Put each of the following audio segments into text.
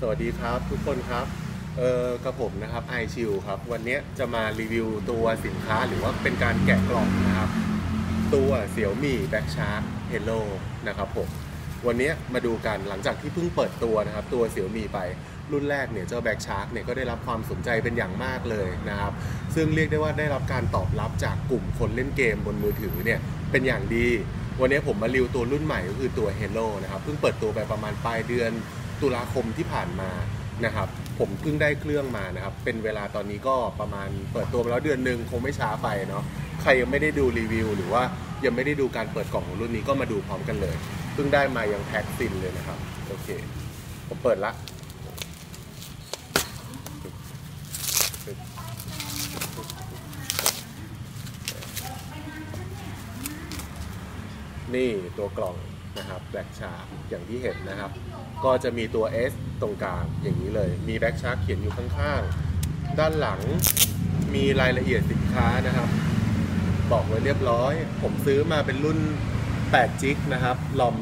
สวัสดีครับทุกคนครับเออกระผมนะครับไอชิวครับ วันนี้จะมารีวิวตัวสินค้าหรือว่าเป็นการแกะกล่องนะครับ ตัวเสี่ยวมี่แบ็กชาร์ h เฮลโลนะครับผมวันนี้มาดูกันหลังจากที่เพิ่งเปิดตัวนะครับ ตัวเสี่ยวมี่ไปรุ่นแรกเนี่ยเจ้าแบ็กชาร์กเนี่ยก็ได้รับความสนใจเป็นอย่างมากเลยนะครับ ซึ่งเรียกได้ว่าได้รับการตอบรับจากกลุ่มคนเล่นเกมบนมือถือเนี่ยเป็นอย่างดี วันนี้ผมมารีวิวตัวรุ่นใหม่ก็คือตัว Hello นะครับเพิ่งเปิดตัวไปประมาณปลายเดือน ตุลาคมที่ผ่านมานะครับผมเพิ่งได้เครื่องมานะครับ เป็นเวลาตอนนี้ก็ประมาณเปิดตัวมาแล้วเดือนหนึ่งคงไม่ช้าไปเนาะใครยังไม่ได้ดูรีวิว หรือว่ายังไม่ได้ดูการเปิดกล่องของรุ่นนี้ก็มาดูพร้อมกันเลยเพิ่งได้มายังแพ็คซินเลยนะครับโอเคผมเปิดละนี่ตัวกล่อง นะครับแบ็กชาร์กอย่างที่เห็นนะครับ ก็จะมีตัว S ตรงกลางอย่างนี้เลย มีแบ็กชาร์กเขียนอยู่ข้างๆ ด้านหลังมีรายละเอียดสินค้านะครับ บอกไว้เรียบร้อย ผมซื้อมาเป็นรุ่น8จิกนะครับลอม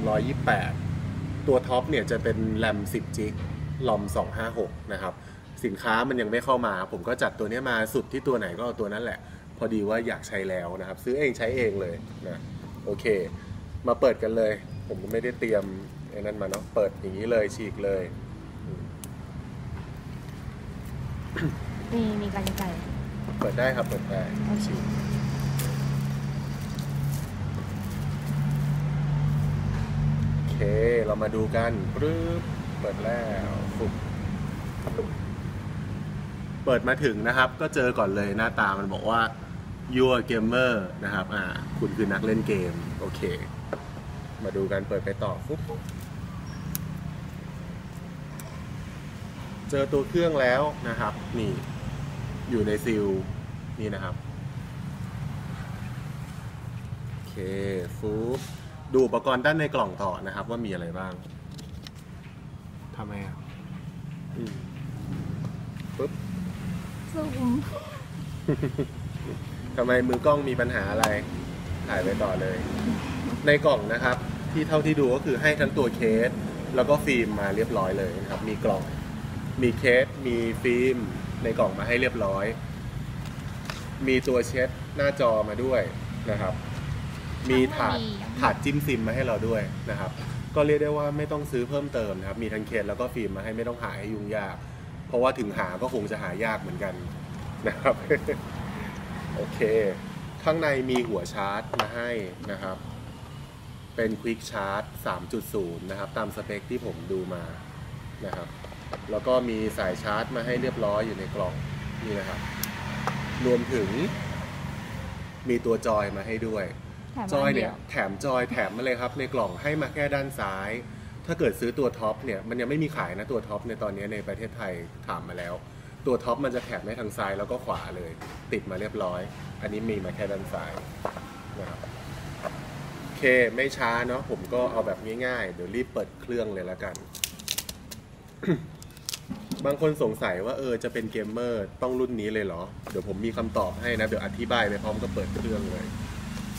128 ตัวท็อปเนี่ยจะเป็นแรม10จิกลอม 256 นะครับ สินค้ามันยังไม่เข้ามา ผมก็จัดตัวนี้มาสุดที่ตัวไหนก็เอาตัวนั้นแหละ พอดีว่าอยากใช้แล้วนะครับ ซื้อเองใช้เองเลยนะโอเค มาเปิดกันเลย ผมก็ไม่ได้เตรียมไอ้นั่นมาเนาะเปิดอย่างนี้เลยฉีกเลย มีมีกันไก่เปิดได้ครับเปิดได้โอเคฉีกโอเคเรามาดูกันปรึ๊บเปิดแล้วฟุบเปิดมาถึงนะครับ ก็เจอก่อนเลยหน้าตามันบอกว่า you are gamer นะครับ อ่า คุณคือนักเล่นเกม โอเค มาดูกันเปิดไปต่อฟุบเจอตัวเครื่องแล้วนะครับ นี่ อยู่ในซิลนี่นะครับโอเคฟุบดูอุปกรณ์ด้านในกล่องต่อนะครับ ว่ามีอะไรบ้างทำไมอะอืมปุ๊บซูมทำไมมือกล้องมีปัญหาอะไร ถ่ายไปต่อเลย ในกล่องนะครับ ที่เท่าที่ดูก็คือให้ทั้งตัวเคส แล้วก็ฟิล์มมาเรียบร้อยเลยนะครับ มีกล่อง มีเคส มีฟิล์มในกล่องมาให้เรียบร้อย มีตัวเช็ดหน้าจอมาด้วยนะครับ มีถาดถาดจิ้มซิมมาให้เราด้วยนะครับ ก็เรียกได้ว่าไม่ต้องซื้อเพิ่มเติมนะครับ มีทั้งเคสแล้วก็ฟิล์มมาให้ไม่ต้องหาให้ยุ่งยาก เพราะว่าถึงหาก็คงจะหายากเหมือนกันนะครับ โอเค ข้างในมีหัวชาร์จมาให้นะครับ เป็น Quick Charge 3.0 นะครับ ตามสเปคที่ผมดูมานะครับ แล้วก็มีสายชาร์จมาให้เรียบร้อยอยู่ในกล่องนี่นะครับ รวมถึง มีตัวจอยมาให้ด้วยแถมจอยอัเนี่ยแถมจอยแถมมาเลยครับ ในกล่องให้มาแค่ด้านซ้าย ถ้าเกิดซื้อตัวท็อปเนี่ยมันยังไม่มีขายนะตัวท็อปในตอนนี้ในประเทศไทยถามมาแล้ว ตัวท็อปมันจะแถมได้ทางซ้ายแล้วก็ขวาเลย ติดมาเรียบร้อย อันนี้มีมาแค่ด้านซ้ายนะครับโอเค ไม่ช้าเนาะผมก็เอาแบบง่ายๆ เดี๋ยวรีบเปิดเครื่องเลยแล้วกัน บางคนสงสัยว่าเออจะเป็นเกมเมอร์ต้องรุ่นนี้เลยเหรอ เดี๋ยวผมมีคำตอบให้นะ เดี๋ยวอธิบายไปพร้อมกับเปิดเครื่องเลย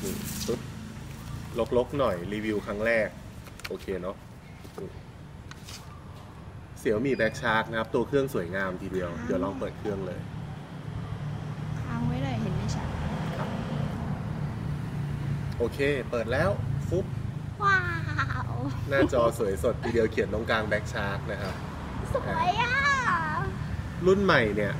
นี่ปึ๊บลกๆหน่อยรีวิวครั้งแรก โอเคเนาะเสี่ยวมีแบ็กชาร์กนะครับ ตัวเครื่องสวยงามทีเดียว เดี๋ยวลองเปิดเครื่องเลย ค้างไว้เลยเห็นไม่ชัด โอเค เปิดแล้วฟุบว้าว หน้าจอสวยสดทีเดียวเขียนตรงกลางแบ็กชาร์กนะครับ สวยอะ รุ่นใหม่เนี่ย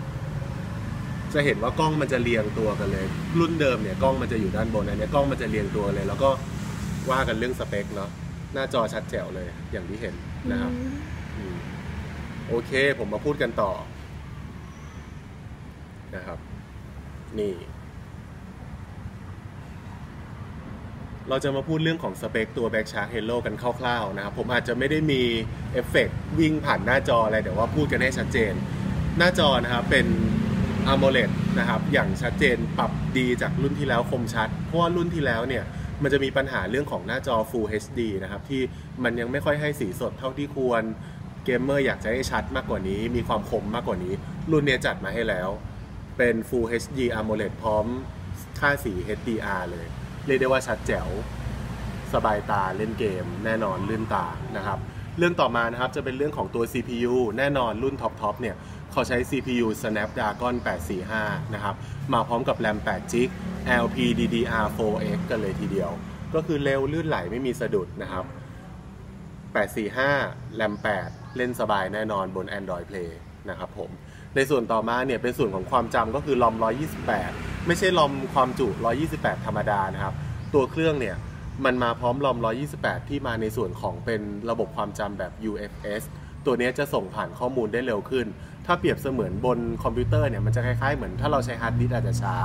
จะเห็นว่ากล้องมันจะเรียงตัวกันเลย รุ่นเดิมเนี่ยกล้องมันจะอยู่ด้านบนอันเนี้ยกล้องมันจะเรียงตัวเลย แล้วก็ว่ากันเรื่องสเปคเนาะหน้าจอชัดแจ๋วเลยอย่างที่เห็นนะครับอืมโอเค ผมมาพูดกันต่อนะครับ นี่ เราจะมาพูดเรื่องของสเปคตัว Backshark Hello กันคร่าวๆนะครับ ผมอาจจะไม่ได้มีเอฟเฟกต์วิ่งผ่านหน้าจออะไรเดี๋ยวว่าพูดกันให้ชัดเจน หน้าจอนะครับเป็น AMOLED นะครับ อย่างชัดเจนปรับดีจากรุ่นที่แล้วคมชัด เพราะว่ารุ่นที่แล้วเนี่ย มันจะมีปัญหาเรื่องของหน้าจอ Full HD นะครับ ที่มันยังไม่ค่อยให้สีสดเท่าที่ควรเกมเมอร์อยากจะให้ชัดมากกว่านี้ มีความคมมากกว่านี้ รุ่นเนี้ยจัดมาให้แล้ว เป็น Full HD AMOLED พร้อมค่าสี HDR เลย เรียกได้ว่าชัดแจ๋วสบายตาเล่นเกม แน่นอนลื่นตานะครับ เรื่องต่อมานะครับจะเป็นเรื่องของตัว CPU แน่นอนรุ่นท็อปทปเนี่ยเขาใช้ CPU Snapdragon 845 นะครับมาพร้อมกับ RAM 8 GB LPDDR4X กันเลยทีเดียว ก็คือเร็วลื่นไหลไม่มีสะดุดนะครับ 845 RAM 8 เล่นสบายแน่นอนบน Android Play นะครับผม ในส่วนต่อมาเนี่ยเป็นส่วนของความจำก็คือ ROM 128 ไม่ใช่ ROM ความจุ 128 ธรรมดานะครับ ตัวเครื่องเนี่ยมันมาพร้อม ROM 128 ที่มาในส่วนของเป็นระบบความจำแบบ UFS ตัวนี้จะส่งผ่านข้อมูลได้เร็วขึ้น ถ้าเปรียบเสมือนบนคอมพิวเตอร์เนี่ยมันจะคล้ายๆเหมือนถ้าเราใช้ฮาร์ดดิสก์อาจจะช้า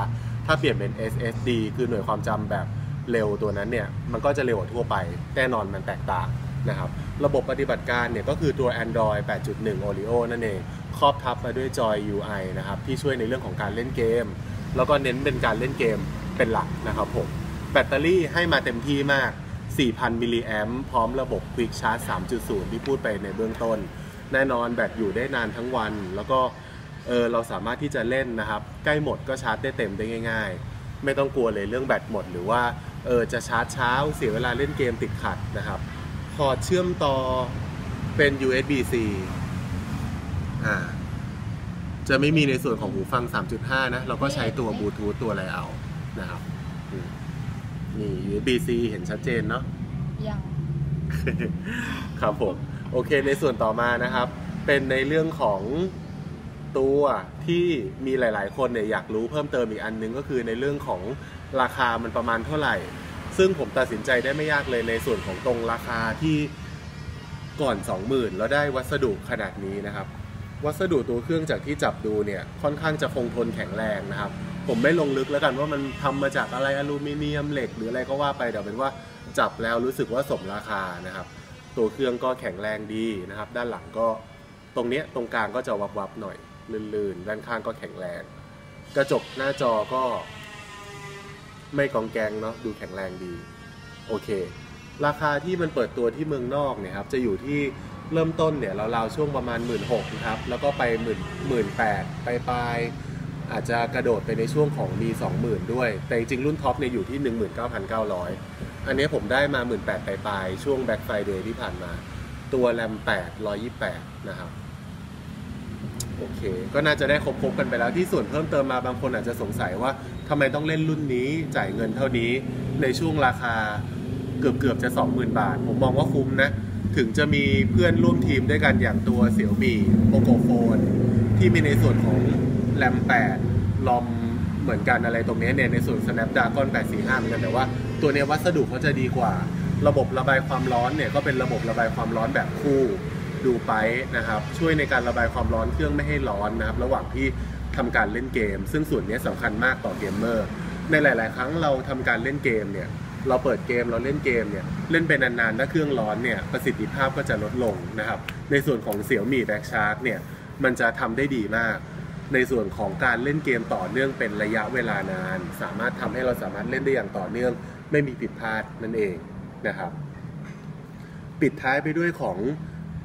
ถ้าเปลี่ยนเป็น SSD คือหน่วยความจำแบบเร็วตัวนั้นเนี่ยมันก็จะเร็วกว่าทั่วไป แน่นอนมันแตกต่างนะครับ ระบบปฏิบัติการเนี่ยก็คือตัว Android 8.1 Oreo นั่นเอง ครอบทับมาด้วยจอย UI นะครับที่ช่วยในเรื่องของการเล่นเกม แล้วก็เน้นเป็นการเล่นเกมเป็นหลักนะครับผม แบตเตอรี่ให้มาเต็มที่มาก 4,000 มิลลิแอมพร้อมระบบ Quick Charge 3.0 ที่พูดไปในเบื้องต้น แน่นอนแบตอยู่ได้นานทั้งวัน แล้วก็เออเราสามารถที่จะเล่นนะครับ ใกล้หมดก็ชาร์จได้เต็มได้ง่าย ๆ ไม่ต้องกลัวเลยเรื่องแบตหมด หรือว่าเออจะชาร์จเช้าเสียเวลาเล่นเกมติดขัดนะครับพอเชื่อมต่อเป็น USB-C อ่า จะไม่มีในส่วนของหูฟัง 3.5 นะ เราก็ใช้ตัวบลูทูธตัวอะไรเอานะครับอืมนี่ USB-C เห็นชัดเจนเนาะยังครับผม โอเคในส่วนต่อมานะครับ เป็นในเรื่องของตัวที่มีหลาย ๆ คนเนี่ยอยากรู้เพิ่มเติมอีกอันนึงก็คือในเรื่องของราคามันประมาณเท่าไหร่ ซึ่งผมตัดสินใจได้ไม่ยากเลยในส่วนของตรงราคาที่ก่อน 20,000 แล้วได้วัสดุขนาดนี้นะครับ วัสดุตัวเครื่องจากที่จับดูเนี่ยค่อนข้างจะคงทนแข็งแรงนะครับ ผมไม่ลงลึกแล้วกันว่ามันทำมาจากอะไรอลูมิเนียมเหล็ก หรืออะไรก็ว่าไปแต่เป็นว่าจับแล้วรู้สึกว่าสมราคานะครับ ตัวเครื่องก็แข็งแรงดีนะครับ ด้านหลังก็ตรงเนี้ยตรงกลางก็จะวับวับๆหน่อยลื่นๆ ด้านข้างก็แข็งแรง กระจกหน้าจอก็ ไม่กองแกงเนาะดูแข็งแรงดี โอเค ราคาที่มันเปิดตัวที่เมืองนอกเนี่ยครับจะอยู่ที่ เริ่มต้นเนี่ยเราวๆช่วงประมาณ 1 6ื่นนะครับ แล้วก็ไปหมื่นหมื่นแปดไปปลายอาจจะกระโดดไปในช่วงของมี 20,000 ด้วย แต่จริงรุ่นท็อปเนี่ยอยู่ที่ 19,900 อันนี้ผมได้มา 1 8 0 0 0ปลายๆช่วงแบ็ k ไฟเดย์ที่ผ่านมา ตัวแรม8 128 นะครับ โอเค ก็น่าจะได้ครบๆกันไปแล้วที่ส่วนเพิ่มเติมมาบางคนอาจจะสงสัยว่าทำไมต้องเล่นรุ่นนี้จ่ายเงินเท่านี้ในช่วงราคาเกือบเกือบๆจะ 20,000 บาท ผมมองว่าคุ้มนะ ถึงจะมีเพื่อนร่วมทีมด้วยกันอย่างตัวเสี่ยวมี่โปโกโฟน ที่มีในส่วนของแรม8ลอมเหมือนกันอะไรตรงนี้เนี่ยในส่วน Snapdragon 845เหมือนกันแต่ว่าตัวเนี้ยวัสดุเขาจะดีกว่า ระบบระบายความร้อนเนี่ยก็เป็นระบบระบายความร้อนแบบคู่ดูไปนะครับ ช่วยในการระบายความร้อนเครื่องไม่ให้ร้อนนะครับ ระหว่างที่ทำการเล่นเกม ซึ่งส่วนนี้สำคัญมากต่อเกมเมอร์ในหลาย ๆ ครั้งเราทำการเล่นเกมเนี่ย เราเปิดเกมเราเล่นเกมเนี่ยเล่นไปนานๆถ้าเครื่องร้อนเนี่ยประสิทธิภาพก็จะลดลงนะครับ ในส่วนของเสี่ยวมี่แบ็กชาร์กเนี่ยมันจะทำได้ดีมาก ในส่วนของการเล่นเกมต่อเนื่องเป็นระยะเวลานาน สามารถทำให้เราสามารถเล่นได้อย่างต่อเนื่อง ไม่มีผิดพลาดนั่นเองนะครับ ปิดท้ายไปด้วยของ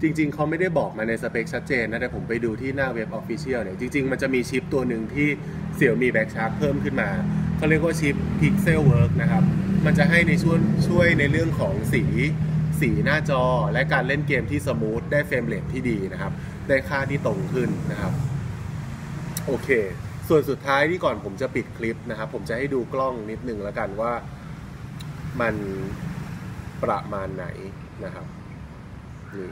จริง ๆ เขาไม่ได้บอกมาในสเปคชัดเจนนะแต่ผมไปดูที่หน้าเว็บ Official เนี่ยจริง ๆ มันจะมีชิปตัวหนึ่งที่เสี่ยวมีแบ็กชาร์กเพิ่มขึ้นมา เขาเรียกว่าชิป Pixel Work นะครับ มันจะให้ในช่วยช่วยในเรื่องของสีสีหน้าจอและการเล่นเกมที่สมูทได้เฟรมเรทที่ดีนะครับ ได้ค่าที่ตรงขึ้นนะครับ โอเค ส่วนสุดท้ายที่ก่อนผมจะปิดคลิปนะครับ ผมจะให้ดูกล้องนิดนึงแล้วกันว่ามันประมาณไหนนะครับนี่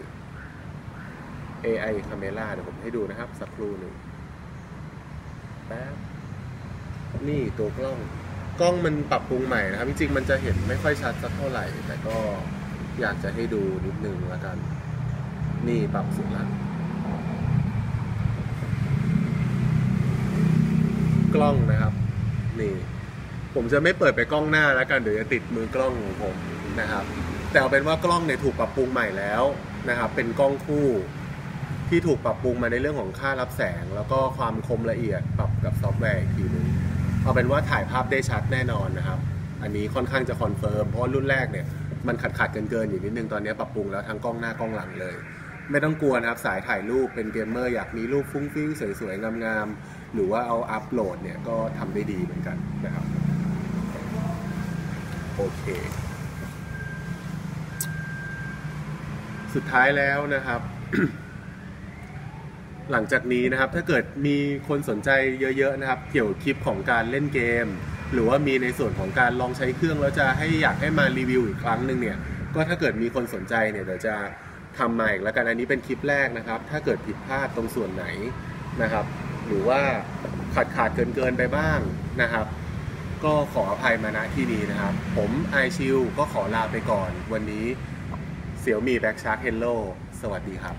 AI Camera เดี๋ยวผมให้ดูนะครับ สักครู่หนึ่งแป๊บ นี่ตัวกล้อง กล้องมันปรับปรุงใหม่นะครับ จริงๆ มันจะเห็นไม่ค่อยชัดสักเท่าไหร่ แต่ก็อยากจะให้ดูนิดนึงล้วกัน นี่ปรับสุดละกล้องนะครับ นี่ ผมจะไม่เปิดไปกล้องหน้าแล้วกันเดี๋ยวจะติดมือกล้องของผมนะครับ แต่เอาเป็นว่ากล้องเนี่ยถูกปรับปรุงใหม่แล้วนะครับ เป็นกล้องคู่ที่ถูกปรับปรุงมาในเรื่องของค่ารับแสง แล้วก็ความคมละเอียดปรับกับซอฟต์แวร์อีกทีหนึง เอาเป็นว่าถ่ายภาพได้ชัดแน่นอนนะครับ อันนี้ค่อนข้างจะคอนเฟิร์มเพราะรุ่นแรกเนี่ยมันขัดขัดๆกันเกินๆอยู่นิดนึงตอนนี้ปรับปรุงแล้วทั้งกล้องหน้ากล้องหลังเลย ไม่ต้องกลัวนะครับสายถ่ายรูปเป็นเกมเมอร์อยากมีรูปฟุ้งฟิ้งสวยๆงามๆหรือว่าเอาอัพโหลดเนี่ยก็ทำได้ดีเหมือนกันนะครับโอเค สุดท้ายแล้วนะครับ หลังจากนี้นะครับถ้าเกิดมีคนสนใจเยอะๆนะครับ เกี่ยวกับคลิปของการเล่นเกม หรือว่ามีในส่วนของการลองใช้เครื่องแล้วจะให้อยากให้มารีวิวอีกครั้งหนึ่งเนี่ยก็ถ้าเกิดมีคนสนใจเนี่ยเดี๋ยวจะทำมาอีกแล้วกันอันนี้เป็นคลิปแรกนะครับ ถ้าเกิดผิดพลาดตรงส่วนไหนนะครับ หรือว่าขาดขาดเกินเกินๆไปบ้างนะครับ ก็ขออภัยมาณที่นี้นะครับ ผมไอชิวก็ขอลาไปก่อน วันนี้เสี่ยวมีแบ็กชาร์ k เฮลโลสวัสดีครับ